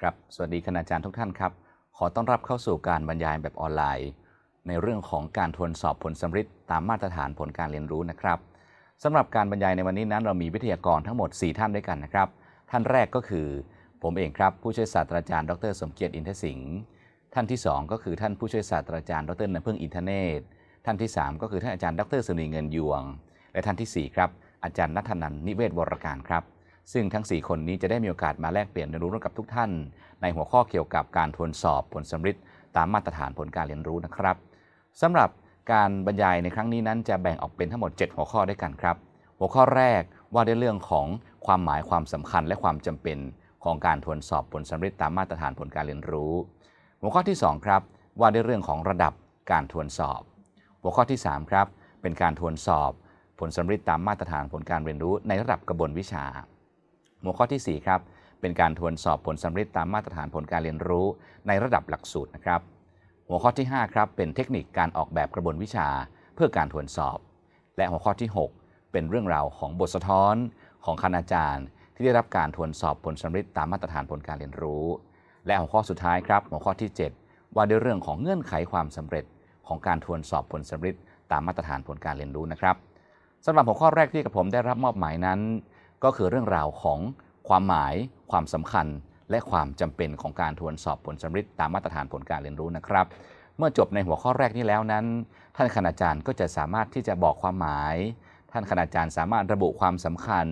ครับ สวัสดีคณาจารย์ทุกท่านครับ ขอต้อนรับเข้าสู่การบรรยายแบบออนไลน์ ในเรื่องของการทวนสอบผลสำฤทธิ์ตามมาตรฐานผลการเรียนรู้นะครับสำหรับการบรรยายในวันนี้นั้นเรามีวิทยากรทั้งหมด 4 ท่านด้วยกันนะครับ ท่านแรกก็คือ ผมเองครับ ผู้ช่วยศาสตราจารย์ ดร สมเกียรติอินทสิงห์ ท่านที่ 2 ก็คือท่านผู้ช่วยศาสตราจารย์ ดรนพึ่งอินทเนศ ท่านที่ 3 ก็คือท่านอาจารย์ ดรสุนีเงินยวง และท่านทีสี่4 ครับ อาจารย์นัทนันนิเวศวรการครับ ซึ่งทั้ง 4 คนนี้จะได้มีโอกาสมาแลกเปลี่ยนเรียนรู้ร่วมกับทุกท่าน ในหัวข้อเกี่ยวกับการทวนสอบผลสำฤทธิ์ตามมาตรฐานผลการเรียนรู้นะครับสำหรับการบรรยายในครั้งนี้นั้นจะแบ่งออกเป็นทั้งหมด 7 หัวข้อด้วยกันครับ หัวข้อแรกว่าด้วยเรื่องของความหมายความสำคัญและความจำเป็นของการทวนสอบผลสำฤทธิ์ตามมาตรฐานผลการเรียนรู้ หัวข้อที่ 2 ครับ ว่าด้วยเรื่องของระดับการทวนสอบ หัวข้อที่ 3 ครับ เป็นการทวนสอบ ผลสำฤทธิ์ตามมาตรฐานผลการเรียนรู้ในระดับกระบวนวิชา หัวข้อที่ 4 ครับ เป็นการทวนสอบผลสำฤทธิ์ตามมาตรฐานผลการเรียนรู้ในระดับหลักสูตรนะครับ หัวข้อที่ 5 ครับ เป็นเทคนิคการออกแบบกระบวนวิชา เพื่อการทวนสอบ และหัวข้อที่ 6 เป็นเรื่องราวของบทสะท้อน ของคณาจารย์ ที่ได้รับการทวนสอบผลสำฤทธิ์ตามมาตรฐานผลการเรียนรู้ และหัวข้อสุดท้ายครับ หัวข้อที่ 7 ว่าด้วยเรื่องของเงื่อนไขความสำเร็จ ของการทวนสอบผลสำฤทธิ์ตามมาตรฐานผลการเรียนรู้นะครับสำหรับหัวข้อแรกที่กับผมได้รับมอบหมายนั้น ก็คือเรื่องราวของความหมาย ความสำคัญ และความจำเป็นของการทวนสอบผลสำฤทธิ์ตามมาตรฐานผลการเรียนรู้นะครับ เมื่อจบในหัวข้อแรกนี้แล้วนั้น ท่านคณาจารย์ก็จะสามารถที่จะบอกความหมาย ท่านคณาจารย์สามารถระบุความสำคัญ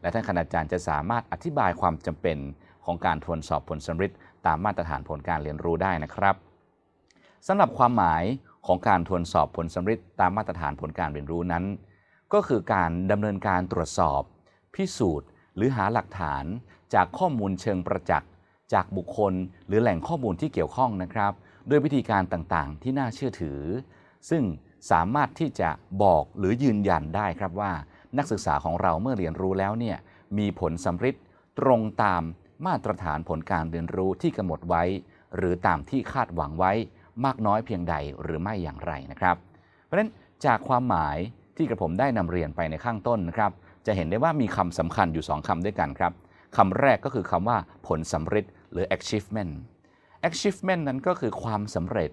และท่านคณาจารย์จะสามารถอธิบายความจำเป็นของการทวนสอบผลสำฤทธิ์ตามมาตรฐานผลการเรียนรู้ได้นะครับสำหรับความหมายของการทวนสอบผลสำฤทธิ์ตามมาตรฐานผลการเรียนรู้นั้น ก็คือการดำเนินการตรวจสอบ พิสูจน์ หรือหาหลักฐานจากข้อมูลเชิงประจักษ์ จากบุคคลหรือแหล่งข้อมูลที่เกี่ยวข้องนะครับ ด้วยวิธีการต่างๆ ที่น่าเชื่อถือ ซึ่งสามารถที่จะบอกหรือยืนยันได้ครับว่า นักศึกษาของเราเมื่อเรียนรู้แล้วเนี่ยมีผลสำฤทธิ์ตรงตามมาตรฐานผลการเรียนรู้ที่กำหนดไว้ หรือตามที่คาดหวังไว้มากน้อยเพียงใดหรือไม่อย่างไรนะครับ เพราะฉะนั้นจากความหมายที่กระผมได้นำเรียนไปในข้างต้นนะครับ จะเห็นได้ว่ามีคำสำคัญอยู่ 2คำด้วยกันครับคำแรกก็คือคำว่าผลสำเร็จหรือ achievement achievement นั้นก็คือความสำเร็จ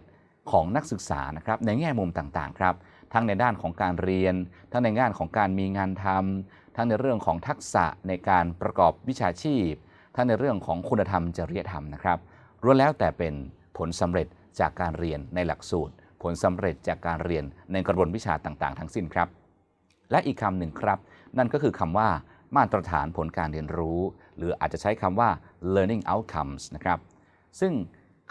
ของนักศึกษานะครับในแง่มุมต่างๆครับ ทั้งในด้านของการเรียน ทั้งในด้านของการมีงานทำทั้งในเรื่องของทักษะในการประกอบวิชาชีพ ทั้งในเรื่องของคุณธรรมจริยธรรมนะครับล้วนแล้วแต่เป็นผลสำเร็จจากการเรียนในหลักสูตร ผลสำเร็จจากการเรียนในกระบวนวิชาต่างๆ ทั้งสิ้นครับ และอีกคำหนึ่งครับ นั่นก็คือคำว่ามาตรฐานผลการเรียนรู้ หรืออาจจะใช้คำว่า learning outcomes นะครับ ซึ่ง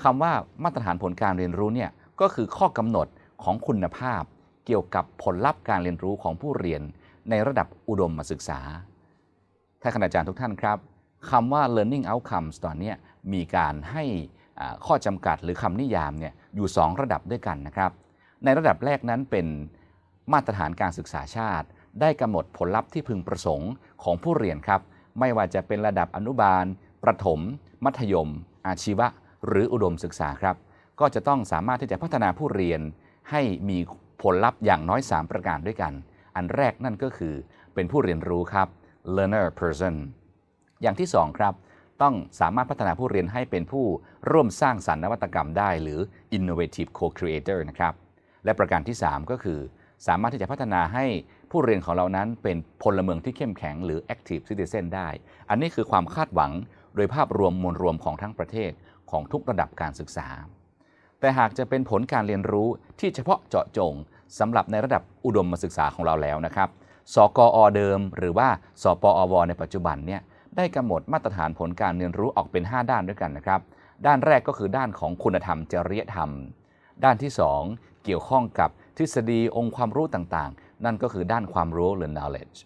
คำว่ามาตรฐานผลการเรียนรู้เนี่ยก็คือข้อกำหนดของคุณภาพ เกี่ยวกับผลลัพธ์การเรียนรู้ของผู้เรียน ในระดับอุดมศึกษาท่านคณาจารย์ทุกท่านครับคำว่า learning outcomes ตอนนี้มีการให้ข้อจำกัดหรือคำนิยามเนี่ยอยู่ 2 ระดับด้วยกันนะครับ ในระดับแรกนั้นเป็น มาตรฐานการศึกษาชาติ ได้กำหนดผลลัพธ์ที่พึงประสงค์ของผู้เรียนครับ ไม่ว่าจะเป็นระดับอนุบาล ประถม มัธยม อาชีวะ หรืออุดมศึกษาครับ ก็จะต้องสามารถที่จะพัฒนาผู้เรียน ให้มีผลลัพธ์อย่างน้อย 3 ประการด้วยกัน อันแรกนั่นก็คือเป็นผู้เรียนรู้ครับ learner person อย่างที่ 2 ครับ ต้องสามารถพัฒนาผู้เรียนให้เป็นผู้ร่วมสร้างสรรค์นวัตกรรมได้ หรือ innovative co-creator นะครับ และประการที่ 3 ก็คือ สามารถที่จะพัฒนาให้ผู้เรียนของเรานั้นเป็นพลเมืองที่เข้มแข็งหรือ active citizen ได้ อันนี้คือความคาดหวังโดยภาพรวมมวลรวมของทั้งประเทศของทุกระดับการศึกษา แต่หากจะเป็นผลการเรียนรู้ที่เฉพาะเจาะจงสำหรับในระดับอุดมศึกษาของเราแล้วนะครับ สกอเดิม หรือว่าสปอวในปัจจุบันเนี่ยได้กำหนดมาตรฐานผลการเรียนรู้ออกเป็น 5 ด้านด้วยกันนะครับ ด้านแรกก็คือด้านของคุณธรรมจริยธรรม ด้านที่ 2 เกี่ยวข้องกับทฤษฎีองค์ความรู้ต่างๆ นั่นก็คือด้านความรู้หรือ knowledge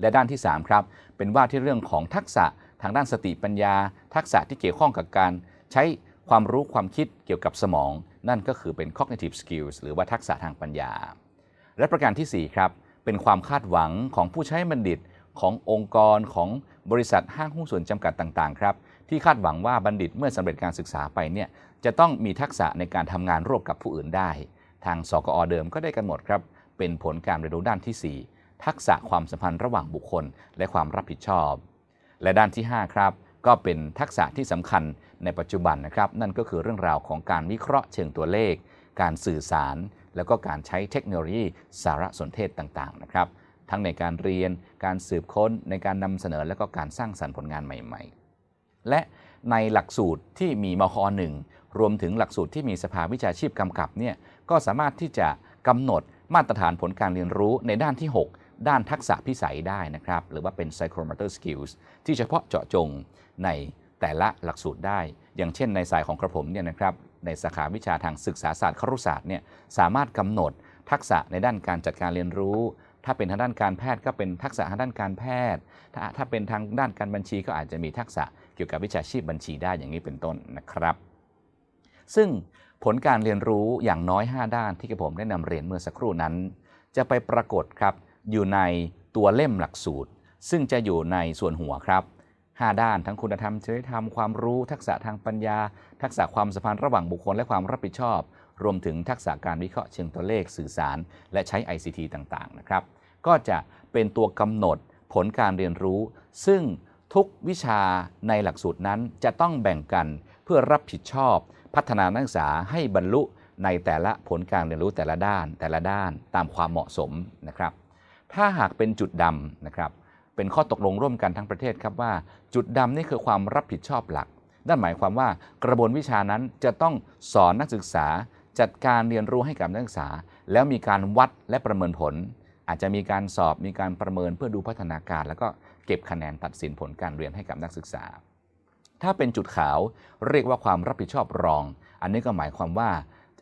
และด้านที่ 3 ครับ เป็นว่าที่เรื่องของทักษะทางด้านสติปัญญา ทักษะที่เกี่ยวข้องกับการใช้ความรู้ความคิดเกี่ยวกับสมอง นั่นก็คือเป็น cognitive skills หรือว่าทักษะทางปัญญา และประการที่ 4 ครับ เป็นความคาดหวังของผู้ใช้บัณฑิตขององค์กรของบริษัทห้างหุ้นส่วนจำกัดต่าง ๆ ครับ ที่คาดหวังว่าบัณฑิตเมื่อสำเร็จการศึกษาไปเนี่ย จะต้องมีทักษะในการทำงานร่วมกับผู้อื่นได้ ทางสกอเดิมก็ได้กำหนดครับ เป็นผลการเรียนรู้ด้านที่ 4 ทักษะความสัมพันธ์ระหว่างบุคคล และความรับผิดชอบ และด้านที่ 5 ครับ ก็เป็นทักษะที่สำคัญในปัจจุบันนะครับ นั่นก็คือเรื่องราวของการวิเคราะห์เชิงตัวเลข การสื่อสาร แล้วก็การใช้เทคโนโลยีสารสนเทศต่างๆ นะครับ ทั้งในการเรียน การสืบค้น ในการนำเสนอ และก็การสร้างสรรค์ผลงานใหม่ ๆ และในหลักสูตรที่มีมคหนึ่ง รวมถึงหลักสูตรที่มีสภาวิชาชีพกำกับเนี่ยก็สามารถที่จะกำหนดมาตรฐานผลการเรียนรู้ในด้านที่ 6 ด้านทักษะพิสัยได้นะครับ หรือว่าเป็น psychomotor skills ที่เฉพาะเจาะจงในแต่ละหลักสูตรได้ อย่างเช่นในสายของกระผมเนี่ยนะครับในสาขาวิชาทางศึกษาศาสตร์ครุศาสตร์เนี่ยสามารถกำหนดทักษะในด้านการจัดการเรียนรู้ ถ้าเป็นทางด้านการแพทย์ก็เป็นทักษะทางด้านการแพทย์ ถ้าถ้าเป็นทางด้านการบัญชีก็อาจจะมีทักษะเกี่ยวกับวิชาชีพบัญชีได้อย่างนี้เป็นต้นนะครับ ซึ่งผลการเรียนรู้อย่างน้อย 5 ด้านที่กระผมได้นำเรียนเมื่อสักครู่นั้น จะไปปรากฏครับอยู่ในตัวเล่มหลักสูตร ซึ่งจะอยู่ในส่วนหัวครับ 5 ด้านทั้งคุณธรรมจริยธรรมความรู้ ทักษะทางปัญญา ทักษะความสัมพันธ์ระหว่างบุคคลและความรับผิดชอบ รวมถึงทักษะการวิเคราะห์เชิงตัวเลขสื่อสาร และใช้ ICT ต่างๆนะครับก็จะเป็นตัวกำหนดผลการเรียนรู้ ซึ่งทุกวิชาในหลักสูตรนั้นจะต้องแบ่งกันเพื่อรับผิดชอบ พัฒนานักศึกษาให้บรรลุในแต่ละผลการเรียนรู้แต่ละด้านแต่ละด้านตามความเหมาะสมนะครับ ถ้าหากเป็นจุดดำนะครับ เป็นข้อตกลงร่วมกันทั้งประเทศครับว่า จุดดำนี่คือความรับผิดชอบหลัก นั่นหมายความว่ากระบวนวิชานั้นจะต้องสอนนักศึกษา จัดการเรียนรู้ให้กับนักศึกษา แล้วมีการวัดและประเมินผล อาจจะมีการสอบมีการประเมินเพื่อดูพัฒนาการ แล้วก็เก็บคะแนนตัดสินผลการเรียนให้กับนักศึกษา ถ้าเป็นจุดขาวเรียกว่าความรับผิดชอบรอง อันนี้ก็หมายความว่า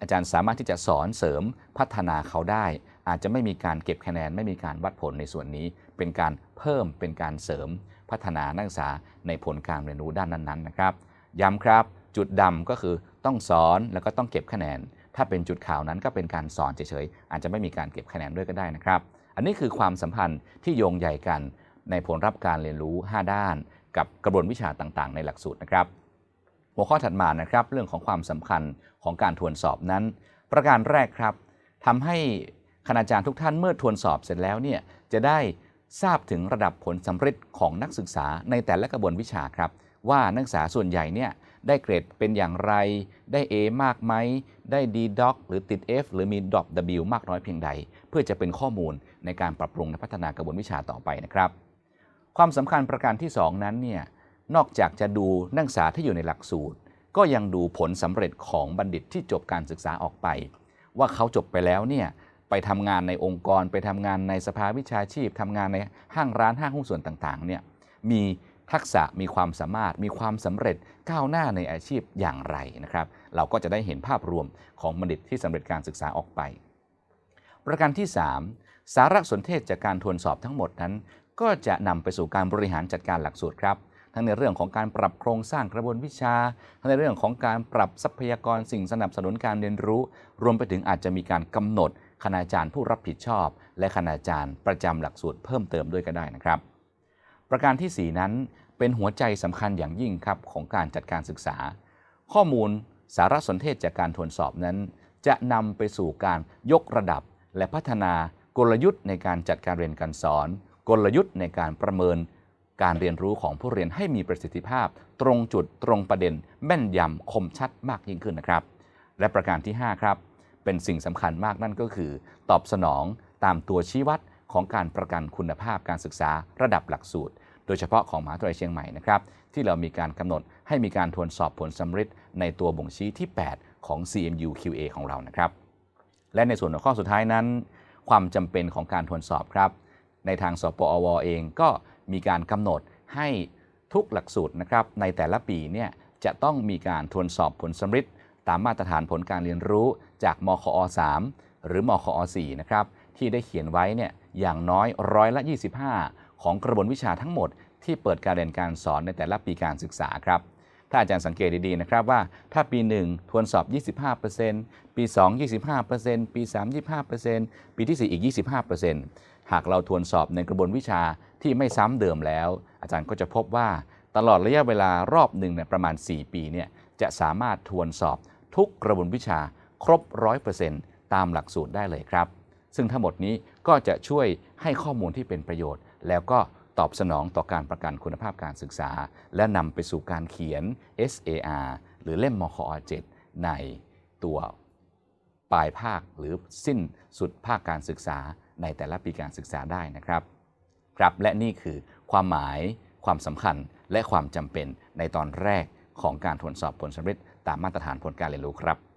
อาจารย์สามารถที่จะสอนเสริมพัฒนาเขาได้ อาจจะไม่มีการเก็บคะแนน ไม่มีการวัดผลในส่วนนี้ เป็นการเพิ่มเป็นการเสริมพัฒนานักศึกษาในผลการเรียนรู้ด้านนั้นๆนะครับย้ำครับจุดดำก็คือต้องสอนแล้วก็ต้องเก็บคะแนน ถ้าเป็นจุดขาวนั้นก็เป็นการสอนเฉยๆอาจจะไม่มีการเก็บคะแนนด้วยก็ได้นะครับ อันนี้คือความสัมพันธ์ที่โยงใหญ่กันในผลรับการเรียนรู้ 5 ด้าน กับกระบวนวิชาต่างๆ ในหลักสูตรนะครับ หัวข้อถัดมานะครับเรื่องของความสำคัญของการทวนสอบนั้น ประการแรกครับทำให้คณาจารย์ทุกท่านเมื่อทวนสอบเสร็จแล้วเนี่ยจะได้ทราบถึงระดับผลสำเร็จของนักศึกษาในแต่ละกระบวนวิชาครับ ว่านักศึกษาส่วนใหญ่เนี่ยได้เกรดเป็นอย่างไร ได้ A มากไหม ได้ D doc หรือติด F หรือมี drop W มากน้อยเพียงใด เพื่อจะเป็นข้อมูลในการปรับปรุงและพัฒนากระบวนวิชาต่อไปนะครับ ความสำคัญประการที่ 2 นั้นเนี่ยนอกจากจะดูนักศึกษาที่อยู่ในหลักสูตร ก็ยังดูผลสำเร็จของบัณฑิตที่จบการศึกษาออกไป ว่าเขาจบไปแล้วเนี่ยไปทำงานในองค์กร ไปทำงานในสภาวิชาชีพทำงานในห้างร้านห้างหุ้นส่วนต่างๆเนี่ยมีทักษะมีความสามารถมีความสำเร็จก้าวหน้าในอาชีพอย่างไรนะครับ เราก็จะได้เห็นภาพรวมของบัณฑิตที่สำเร็จการศึกษาออกไป ประการที่ 3 สารสนเทศจากการทวนสอบทั้งหมดนั้น ก็จะนำไปสู่การบริหารจัดการหลักสูตรครับ ทั้งในเรื่องของการปรับโครงสร้างกระบวนวิชา ทั้งในเรื่องของการปรับทรัพยากรสิ่งสนับสนุนการเรียนรู้ รวมไปถึงอาจจะมีการกำหนดคณาจารย์ผู้รับผิดชอบ และคณาจารย์ประจำหลักสูตรเพิ่มเติมด้วยก็ได้นะครับ ประการทีสี่4 นั้นเป็นหัวใจสำคัญอย่างยิ่งครับของการจัดการศึกษา ข้อมูลสารสนเทศจากการทวนสอบนั้น จะนำไปสู่การยกระดับและพัฒนากลยุทธ์ในการจัดการเรียนการสอน กลยุทธ์ในการประเมินการเรียนรู้ของผู้เรียนให้มีประสิทธิภาพ ตรงจุดตรงประเด็น แม่นยำคมชัดมากยิ่งขึ้นนะครับ และประการที่ 5 ครับ เป็นสิ่งสำคัญมากนั่นก็คือ ตอบสนองตามตัวชี้วัดของการประกันคุณภาพการศึกษาระดับหลักสูตร โดยเฉพาะของมหาวิทยาลัยเชียงใหม่นะครับที่เรามีการกำหนดให้มีการทวนสอบผลสำเร็จในตัวบ่งชี้ที่ 8 ของ CMU QA ของเรานะครับ และในส่วนของข้อสุดท้ายนั้น ความจำเป็นของการทวนสอบครับ ในทางสปอวเองก็มีการกำหนดให้ทุกหลักสูตรนะครับในแต่ละปีเนี่ยจะต้องมีการทวนสอบผลสำเร็จตามมาตรฐานผลการเรียนรู้จากมคอ 3 หรือมคอ 4 นะครับที่ได้เขียนไว้เนี่ยอย่างน้อยร้อยละ 25 ของกระบวนวิชาทั้งหมด ที่เปิดการเรียนการสอนในแต่ละปีการศึกษาครับถ้าอาจารย์สังเกตดีๆนะครับว่าถ้าปี 1 ทวนสอบ 25%ปี 2 25%ปี 3 25%ปีที่ 4 อีก 25% หากเราทวนสอบในกระบวนวิชาที่ไม่ซ้ำเดิมแล้ว อาจารย์ก็จะพบว่าตลอดระยะเวลารอบหนึ่งเนี่ยประมาณ 4 ปีเนี่ยจะสามารถทวนสอบทุกกระบวนวิชาครบ 100%ตามหลักสูตรได้เลยครับ ซึ่งทั้งหมดนี้ก็จะช่วยให้ข้อมูลที่เป็นประโยชน์ แล้วก็ตอบสนองต่อการประกันคุณภาพการศึกษา และนำไปสู่การเขียน SAR หรือเล่มมคอ7ในตัวปลายภาคหรือสิ้นสุดภาคการศึกษา ในแต่ละปีการศึกษาได้นะครับครับและนี่คือความหมายความสำคัญและความจำเป็นในตอนแรกของการทดสอบผลสำเร็จตามมาตรฐานผลการเรียนรู้ครับ